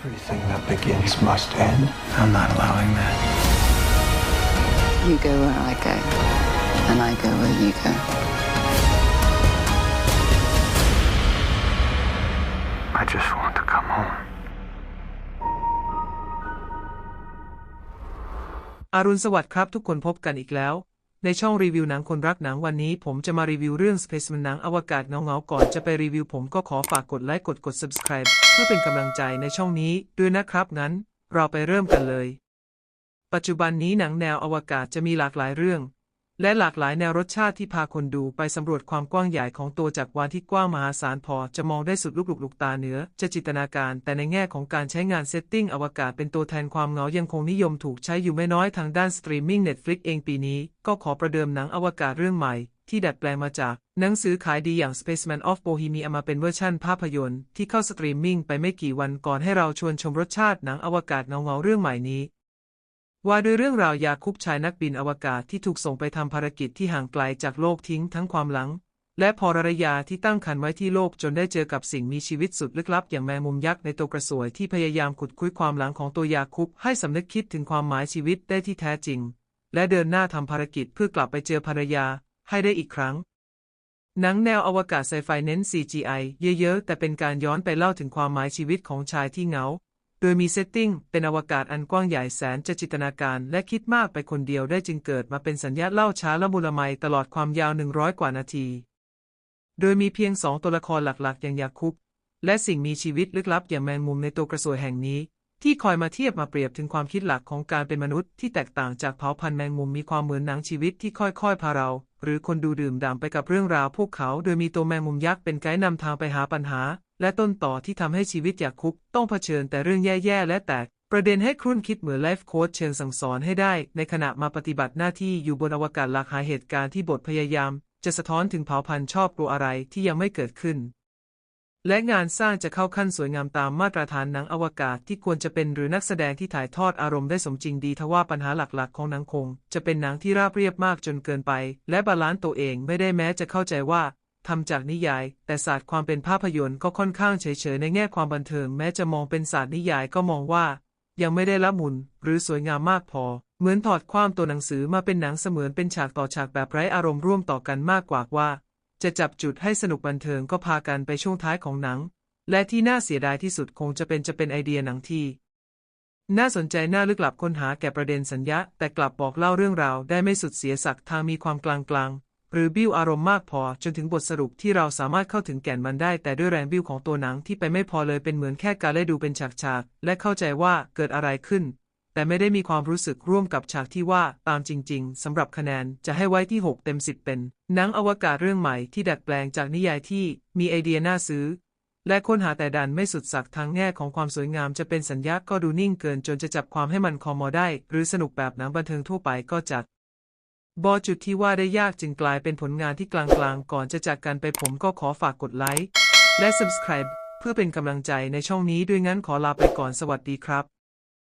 Everything that begins must end. I'm not allowing that. You go where I go, and I go where you go. I just want to come home. อารุณสวัสดิ์ครับทุกคนพบกันอีกแล้ว ในช่องรีวิวหนังคนรักหนังวันนี้ผมจะมารีวิวเรื่อง Space หนังอวกาศเงาๆก่อนจะไปรีวิวผมก็ขอฝากกดไลค์กดกด subscribe เพื่อเป็นกำลังใจในช่องนี้ด้วยนะครับงั้น เราไปเริ่มกันเลย ปัจจุบันนี้หนังแนวอวกาศจะมีหลากหลายเรื่อง และหลากหลายแนวรสชาติที่พาคนดูไปสำรวจความกว้างใหญ่ของตัวจักรวาลที่กว้างมหาศาลพอจะมองได้สุดลูกลูกลูกตาเหนือ จะจินตนาการ แต่ในแง่ของการใช้งานเซตติ้งอวกาศเป็นตัวแทนความเงายังคงนิยมถูกใช้อยู่ไม่น้อยทางด้านสตรีมมิ่ง Netflix เองปีนี้ ก็ขอประเดิมหนังอวกาศเรื่องใหม่ ที่ดัดแปลงมาจาก หนังสือขายดีอย่าง Spaceman of Bohemia มาเป็นเวอร์ชั่นภาพยนตร์ที่เข้าสตรีมมิ่งไปไม่กี่วันก่อนให้เราชวนชมรสชาติหนังอวกาศเงาๆเรื่องใหม่นี้ ว่าด้วยเรื่องราวยาคุบชายนักบินอวกาศที่ถูกส่งไปทำภารกิจที่ห่างไกลจากโลกทิ้งทั้งความหลัง และพอรยาที่ตั้งครรภ์ไว้ที่โลกจนได้เจอกับสิ่งมีชีวิตสุดลึกลับ อย่างแมงมุมยักษ์ในตัวกระสวยที่พยายามขุดคุยความหลังของตัวยาคุบให้สำนึกคิดถึงความหมายชีวิตได้ที่แท้จริง และเดินหน้าทำภารกิจเพื่อกลับไปเจอภรรยาให้ได้อีกครั้งหนังแนวอวกาศไซไฟเน้น CGI เยอะๆ แต่เป็นการย้อนไปเล่าถึงความหมายชีวิตของชายที่เหงา โดยมีเซตติ้งเป็นอวกาศอันกว้างใหญ่แสนจะจินตนาการและคิดมากไปคนเดียวได้จึงเกิดมาเป็นสัญญาเล่าช้าละมุละไมตลอดความยาว 100 กว่านาที โดยมีเพียงสองตัวละครหลักๆ อย่างยาคุบและสิ่งมีชีวิตลึกลับอย่างแมงมุมในตัวกระสวยแห่งนี้ ที่คอยมาเทียบมาเปรียบถึงความคิดหลักของการเป็นมนุษย์ที่แตกต่างจากเผ่าพันธุ์แมงมุมมีความเหมือนหนังชีวิตที่ค่อยๆพาเรา หรือคนดูดื่มด่ำไปกับเรื่องราวพวกเขา โดยมีตัวแมงมุมยักษ์เป็นไกด์นำทางไปหาปัญหา และต้นต่อที่ทำให้ชีวิตอยากคุก ต้องเผชิญแต่เรื่องแย่ๆและแตกประเด็นให้ครุ่นคิดเหมือนไลฟ์โค้ชเชิงสั่งสอนให้ได้ ในขณะมาปฏิบัติหน้าที่อยู่บนอวกาศหลากหลายเหตุการณ์ที่บทพยายาม จะสะท้อนถึงเผ่าพันธุ์ชอบกลัวอะไรที่ยังไม่เกิดขึ้น และงานสร้างจะเข้าขั้นสวยงามตามมาตรฐานหนังอวกาศที่ควรจะเป็นหรือนักแสดงที่ถ่ายทอดอารมณ์ได้สมจริงดีทว่าปัญหาหลักๆ ของหนังคง จะเป็นหนังที่ราบเรียบมากจนเกินไป และบาลานซ์ตัวเองไม่ได้แม้จะเข้าใจว่า ทำจากนิยาย แต่ศาสตร์ความเป็นภาพยนตร์ก็ค่อนข้างเฉยๆในแง่ความบันเทิงแม้จะมองเป็นศาสตร์นิยายก็มองว่า ยังไม่ได้ละมุนหรือสวยงามมากพอ เหมือนถอดความตัวหนังสือมาเป็นหนังเสมือนเป็นฉากต่อฉากแบบไร้อารมณ์ร่วมต่อกันมากกว่าว่า จะจับจุดให้สนุกบันเทิงก็พากันไปช่วงท้ายของหนัง และที่น่าเสียดายที่สุดคงจะเป็นจะเป็นไอเดียหนังที่น่าสนใจน่าลึกลับค้นหาแก่ประเด็นสัญญาแต่กลับบอกเล่าเรื่องราวได้ไม่สุดเสียสักทางมีความกลางกลางๆ หรือบิ้วอารมณ์มากพอจนถึงบทสรุปที่เราสามารถเข้าถึงแก่นมันได้ แต่ด้วยแรงบิ้วของตัวหนังที่ไปไม่พอเลยเป็นเหมือนแค่การเล่ดูเป็นฉากๆ และเข้าใจว่าเกิดอะไรขึ้น แต่ไม่ได้มีความรู้สึกร่วมกับฉากที่ว่าตามจริง ๆสำหรับคะแนนจะให้ไว้ที่ 6 เต็ม 10 เป็นหนังอวกาศเรื่องใหม่ที่ดัดแปลงจากนิยายที่มีไอเดียน่าซื้อ และค้นหาแต่ดันไม่สุดสักทางแง่ของความสวยงามจะเป็นสัญญาก็ดูนิ่งเกินจนจะจับความให้มันคอมอได้ หรือสนุกแบบหนังบันเทิงทั่วไปก็จัด บอจุดที่ว่าได้ยากจึงกลายเป็นผลงานที่กลางๆ ก่อนจะจากกันไปผมก็ขอฝากกดไลค์และ subscribe เพื่อเป็นกำลังใจในช่องนี้ด้วยงั้นขอลาไปก่อนสวัสดีครับ